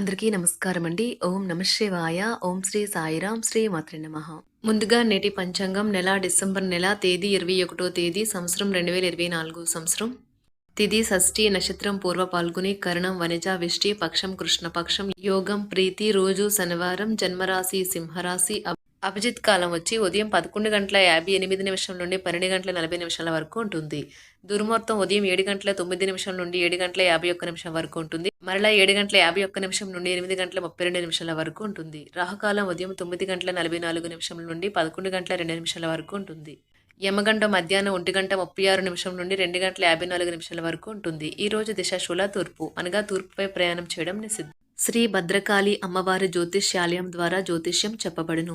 అందరికీ నమస్కారం అండి. ఓం నమ శివాయ. ఓం శ్రీ సాయిరాం శ్రీ మాత్రి నమ. ముందుగా నేటి పంచాంగం నెల డిసెంబర్ నెల తేదీ ఇరవై ఒకటో తేదీ సంవత్సరం రెండు వేల ఇరవై నాలుగు సంవత్సరం. తిది షష్ఠి నక్షత్రం పూర్వ పాల్గొని కరణం వనిజ విష్టి పక్షం కృష్ణపక్షం యోగం ప్రీతి రోజు శనివారం జన్మరాశి సింహరాశి అభిజిత్ కాలం వచ్చి ఉదయం పదకొండు గంటల యాభై ఎనిమిది నిమిషం నుండి పన్నెండు గంటల నలభై నిమిషాల వరకు ఉంటుంది. దుర్ముహూర్తం ఉదయం ఏడు గంటల తొమ్మిది నిమిషం నుండి ఏడు గంటల యాభై ఒక్క నిమిషం వరకు ఉంటుంది. మరలా ఏడు గంటల యాభై ఒక్క నిమిషం నుండి ఎనిమిది గంటల ముప్పై రెండు నిమిషాల వరకు ఉంటుంది. రాహుకాలం ఉదయం తొమ్మిది గంటల నలభై నాలుగు నిమిషం నుండి పదకొండు గంటల రెండు నిమిషాల వరకు ఉంటుంది. యమగంట మధ్యాహ్నం ఒంటి గంట ముప్పై ఆరు నిమిషం నుండి రెండు గంటల యాభై నాలుగు నిమిషాల వరకు ఉంటుంది. ఈ రోజు దిశ తూర్పు అనగా తూర్పుపై ప్రయాణం చేయడం నిషిద్ధం. శ్రీ భద్రకాళి అమ్మవారి జ్యోతిష్యాలయం ద్వారా జ్యోతిష్యం చెప్పబడును.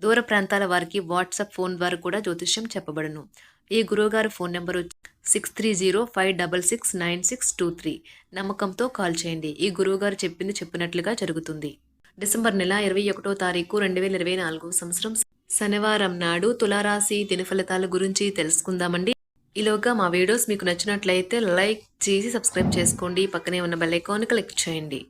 దూర ప్రాంతాల వారికి వాట్సాప్ ఫోన్ ద్వారా కూడా జ్యోతిష్యం చెప్పబడును. ఈ గురువుగారి phone number six three zero five double six nine six two three నమ్మకంతో కాల్ చేయండి. ఈ గురువుగారు చెప్పింది చెప్పినట్లుగా జరుగుతుంది. డిసెంబర్ నెల ఇరవై ఒకటో తారీఖు రెండు వేల ఇరవై నాలుగు సంవత్సరం శనివారం నాడు తులారాశి దిన ఫలితాల గురించి తెలుసుకుందామండి. ఈలోగా మా వీడియోస్ మీకు నచ్చినట్లయితే లైక్ చేసి సబ్స్క్రైబ్ చేసుకోండి. పక్కనే ఉన్న బెల్ ఐకాన్ క్లిక్ చేయండి.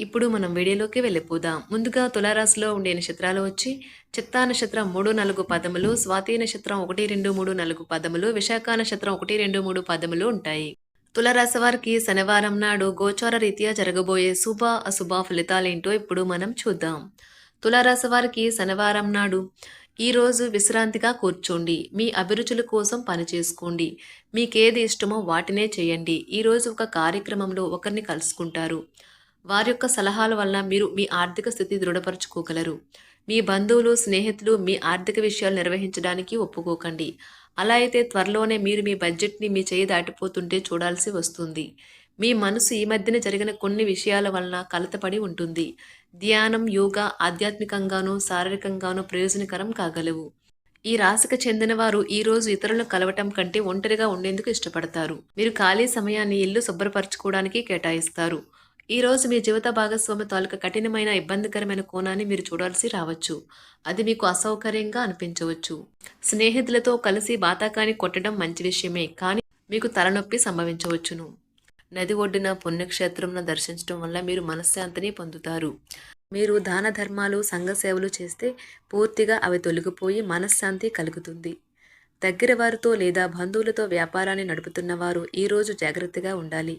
ఇప్పుడు మనం వీడియోలోకి వెళ్ళిపోదాం. ముందుగా తులారాశిలో ఉండే నక్షత్రాలు వచ్చి చిత్తా నక్షత్రం మూడు నాలుగు పదములు స్వాతి నక్షత్రం ఒకటి రెండు మూడు నాలుగు పదములు విశాఖ నక్షత్రం ఒకటి రెండు మూడు పదములు ఉంటాయి. తులారాశి వారికి శనివారం నాడు గోచార రీత్యా జరగబోయే శుభ అశుభ ఫలితాలేంటో ఇప్పుడు మనం చూద్దాం. తులారాశి వారికి శనివారం నాడు ఈరోజు విశ్రాంతిగా కూర్చోండి. మీ అభిరుచుల కోసం పని చేసుకోండి. మీకేది ఇష్టమో వాటినే చేయండి. ఈరోజు ఒక కార్యక్రమంలో ఒకరిని కలుసుకుంటారు. వారి యొక్క సలహాల వల్ల మీరు మీ ఆర్థిక స్థితి దృఢపరచుకోగలరు. మీ బంధువులు స్నేహితులు మీ ఆర్థిక విషయాలు నిర్వహించడానికి ఒప్పుకోకండి. అలా అయితే త్వరలోనే మీరు మీ బడ్జెట్ని మీ చేయి దాటిపోతుంటే చూడాల్సి వస్తుంది. మీ మనసు ఈ మధ్యన జరిగిన కొన్ని విషయాల వలన కలతపడి ఉంటుంది. ధ్యానం యోగా ఆధ్యాత్మికంగానూ శారీరకంగానూ ప్రయోజనకరం కాగలవు. ఈ రాశికి చెందిన వారు ఈ రోజు ఇతరులను కలవటం కంటే ఒంటరిగా ఉండేందుకు ఇష్టపడతారు. మీరు ఖాళీ సమయాన్ని ఇల్లు శుభ్రపరచుకోవడానికి కేటాయిస్తారు. ఈ రోజు మీ జీవిత భాగస్వామి తాలూకా కఠినమైన ఇబ్బందికరమైన కోణాన్ని మీరు చూడాల్సి రావచ్చు. అది మీకు అసౌకర్యంగా అనిపించవచ్చు. స్నేహితులతో కలిసి బాతాకాని కొట్టడం మంచి విషయమే కానీ మీకు తలనొప్పి సంభవించవచ్చును. నది ఒడ్డున పుణ్యక్షేత్రంను దర్శించడం వల్ల మీరు మనశ్శాంతిని పొందుతారు. మీరు దాన ధర్మాలు సంఘ సేవలు చేస్తే పూర్తిగా అవి తొలగిపోయి మనశ్శాంతి కలుగుతుంది. దగ్గర వారితో లేదా బంధువులతో వ్యాపారాన్ని నడుపుతున్న వారు ఈరోజు జాగ్రత్తగా ఉండాలి.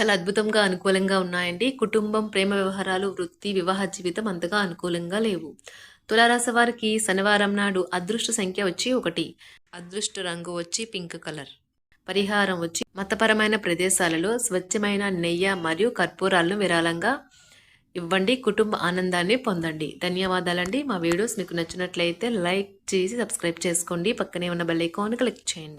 చాలా అద్భుతంగా అనుకూలంగా ఉన్నాయండి. కుటుంబం ప్రేమ వ్యవహారాలు వృత్తి వివాహ జీవితం అంతగా అనుకూలంగా లేవు. తులారాశి వారికి శనివారం నాడు అదృష్ట సంఖ్య వచ్చి ఒకటి. అదృష్ట రంగు వచ్చి పింక్ కలర్. పరిహారం వచ్చి మతపరమైన ప్రదేశాలలో స్వచ్ఛమైన నెయ్యి మరియు కర్పూరాలను విరాళంగా ఇవ్వండి. కుటుంబ ఆనందాన్ని పొందండి. ధన్యవాదాలండి. మా వీడియోస్ మీకు నచ్చినట్లయితే లైక్ చేసి సబ్స్క్రైబ్ చేసుకోండి. పక్కనే ఉన్న బెల్ ఐకాన్ క్లిక్ చేయండి.